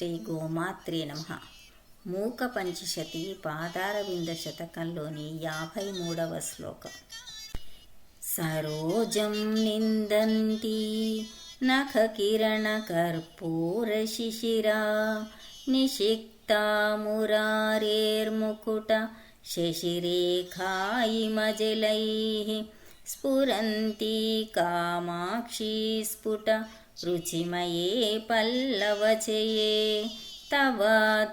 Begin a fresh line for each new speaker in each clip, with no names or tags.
శ్రీ గోమాత్రే నమ. మూక పంచశతి పాదారవింద శతకంలోని యాభై మూడవ శ్లోకం. సరోజం నిందంతి నఖ కిరణ కర్పూర శిశిరా నిషిక్తా మురారేర్ముకుట శశిరేఖాయిమజలైः స్ఫురంతి కామాక్షి స్ఫుట రుచిమయే పల్లవచయే తవ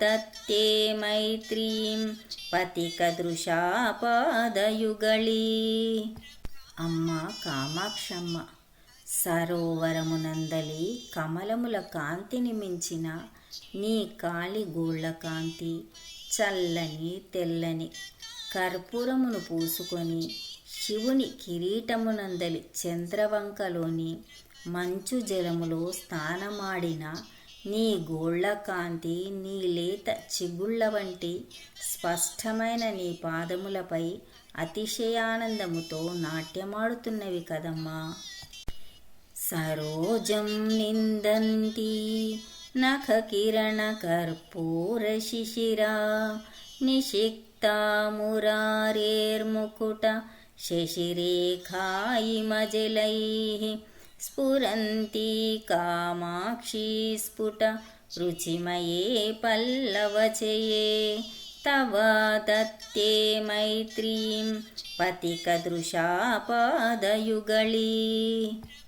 దత్తే మైత్రీం పతిక పాదయుగళీ అమ్మ కామాక్షమ్మ సరోవరమునందలి కమలముల కాంతిని మించిన నీ కాలి గోళ్ళ కాంతి చల్లని తెల్లని కర్పూరమును పూసుకొని శివుని కిరీటమునందలి చంద్రవంకలోని మంచు జలములో స్నానమాడిన నీ గోళ్ళకాంతి నీ లేత చిగుళ్ళ వంటి స్పష్టమైన నీ పాదములపై అతిశయానందముతో నాట్యమాడుతున్నవి కదమ్మా. సరోజం నిందంతి నఖ కిరణ కర్పూర శిశిరా నిషిక్తా మురారేర్ముకుట శశిరేఖాయిమజలైः స్ఫురంతి కామాక్షి స్ఫుట రుచిమయే పల్లవచయే తవ దత్తే మైత్రీం పతికదృశా పాదయుగళీ